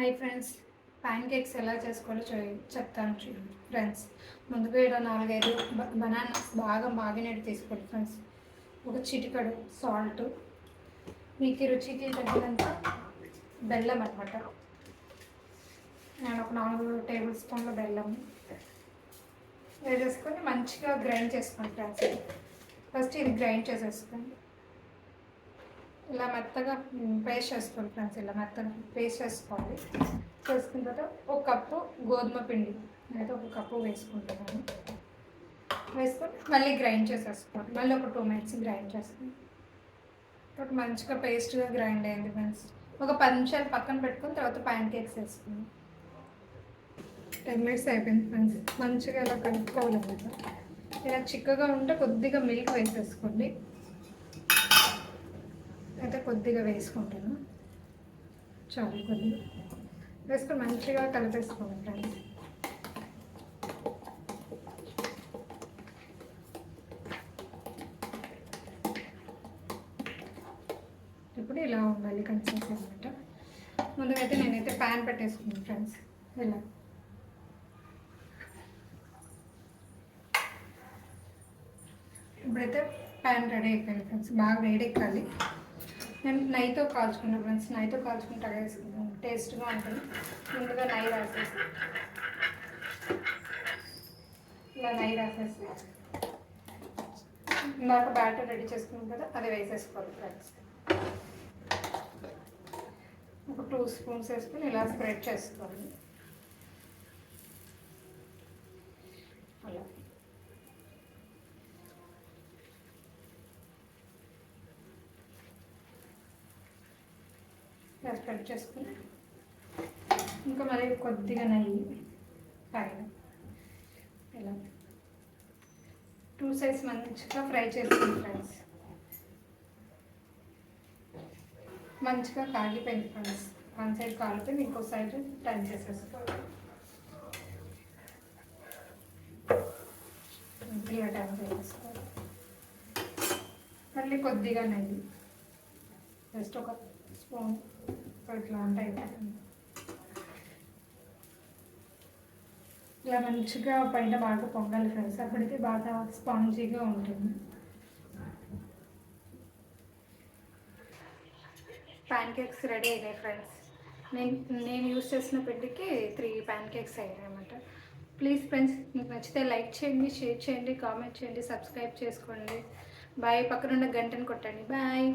Hi friends. Pan cakes ఎలా చేసుకోవాలో చూ- చెప్తాను చూడండి ఫ్రెండ్స్. ముందుగా ఇక్కడ నాలుగైదు బనానాస్ బాగా మాగినట్టు తీసుకోండి ఫ్రెండ్స్. ఒక చిటికడు సాల్ట్. మీకు రుచికి తగ్గినంత బెల్లం అనమాట నేను ఒక నాలుగు టేబుల్ స్పూన్ల బెల్లం వేసేసుకొని మంచిగా గ్రైండ్ చేసుకోండి ఫ్రెండ్స్. ఫస్ట్ ఇది గ్రైండ్ చేసేసుకోండి. ఇలా మెత్తగా పేస్ట్ చేసుకోండి ఫ్రెండ్స్ ఇలా మెత్తగా పేస్ట్ చేసుకోవాలి. చేసుకున్న తర్వాత ఒక కప్పు గోధుమ పిండి నేనైతే ఒక కప్పు వేసుకుంటున్నాను. వేసుకొని మళ్ళీ గ్రైండ్ చేసేసుకోండి మళ్ళీ ఒక టూ మినిట్స్ గ్రైండ్ చేసుకుని తర్వాత మంచిగా పేస్ట్గా గ్రైండ్ అయింది ఫ్రెండ్స్. ఒక పది నిమిషాలు పక్కన పెట్టుకుని తర్వాత ప్యాన్ కేక్స్ వేసుకుందాం. టెన్ మినిట్స్ అయిపోయింది ఫ్రెండ్స్. మంచిగా ఇలా కలుపుకోవాలన్నమాట ఇలా చిక్కగా ఉంటే కొద్దిగా మిల్క్ వేసేసుకోండి. కొద్దిగా వేసుకుంటాను. చాలు కొద్దిగా. వేసుకొని మంచిగా కలిపేసుకుంటాను ఇప్పుడు ఇలా ఉండాలి కన్సిస్టెన్సీ అనమాట ముందుగా అయితే నేనైతే ప్యాన్ పెట్టేసుకున్నాను ఫ్రెండ్స్ ఇలా. ఇప్పుడైతే ప్యాన్ రెడీ అయిపోయింది ఫ్రెండ్స్ బాగా వేడెక్కాలి. నేను నెయ్యితో కాల్చుకున్నాను ఫ్రెండ్స్. నెయ్యితో కాల్చుకుంటే టేస్ట్గా ఉంటుంది. ముందుగా నెయ్యి రాసేసి ఇలా నెయ్యి రాసేసి ఇందాక బ్యాటర్ రెడీ చేసుకున్నాం కదా అది వేసేసుకోవాలి ఫ్రెండ్స్. ఒక టూ స్పూన్స్ వేసుకొని ఇలా స్ప్రెడ్ చేసుకోవాలి. అలా. ఇలా స్ప్రెడ్ చేసుకుని ఇంకా మరి కొద్దిగా నెయ్యి పైన. ఇలా. టూ సైజ్ మంచిగా ఫ్రై చేసుకుని ఫ్రెండ్స్. మంచిగా కాగిపోయింది ఫ్రెండ్స్. వన్ సైడ్ కాలిపోయింది ఇంకో సైడ్ టర్న్ చేసేసుకోవాలి. మంచిగా టర్న్ చేసేసుకోవాలి. మళ్ళీ కొద్దిగా నెయ్యి. జస్ట్ ఒక స్పూన్. ఇట్లా ఉంటాయి ఇలా మంచిగా పైన బాగా పొంగాలి ఫ్రెండ్స్. అప్పటికి బాగా స్పాంజీగా ఉంటుంది. ప్యాన్ కేక్స్ రెడీ అయినాయి ఫ్రెండ్స్. నేను నేను యూస్ చేసిన పిండికి త్రీ ప్యాన్ కేక్స్ అయ్యాయి అనమాట ప్లీజ్ ఫ్రెండ్స్ మీకు నచ్చితే లైక్ చేయండి షేర్ చేయండి కామెంట్ చేయండి సబ్స్క్రైబ్ చేసుకోండి. బాయ్ పక్కనున్న గంటను కొట్టండి. బాయ్